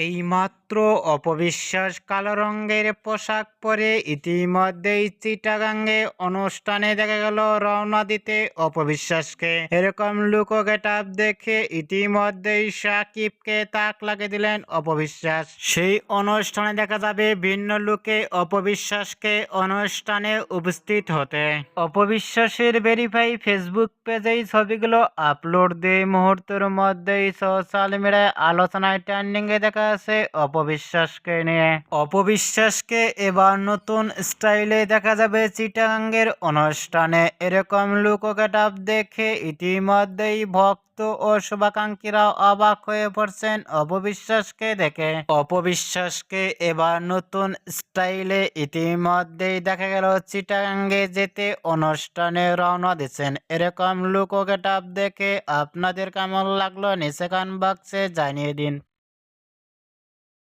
এইমাত্র অপবিশ্বাস কালো রঙের পোশাক পরে ইতিমধ্যেই চিটাগাঙ্গে অনুষ্ঠানে দেখা গেল রওনা দিতে অপবিশ্বাসকে। এরকম লুকো গেটআপ দেখে ইতিমধ্যেই সাকিবকে তাক লাগিয়ে দিলেন অপবিশ্বাস। সেই অনুষ্ঠানে দেখা যাবে ভিন্ন লুকে অপবিশ্বাসকে অনুষ্ঠানে উপস্থিত হতে। অপবিশ্বাসের ভেরিফাই ফেসবুক পেজেই ছবিগুলো আপলোড দিয়ে। মুহূর্তের মধ্যেই সোশ্যাল মিডিয়ায় আলোচনায় ট্রেন্ডিং এ দেখা আছে অপবিশ্বাসকে নিয়ে। অপবিশ্বাসকে এবার নতুন স্টাইলে দেখা যাবে চিটাগাঙ্গের অনুষ্ঠানে। এরকম লুক গেটআপ দেখে ইতিমধ্যেই ভক্ত ও শুভাকাঙ্ক্ষীরা অবাক হয়ে পড়ছেন অপবিশ্বাসকে দেখে। অপবিশ্বাসকে এবার নতুন স্টাইলে ইতিমধ্যেই দেখা গেল চিটাগাঙ্গে যেতে অনুষ্ঠানে রওনা দিচ্ছেন। এরকম লুক গেটআপ দেখে আপনাদের কেমন লাগল নিচে কান বাক্সে জানিয়ে দিন।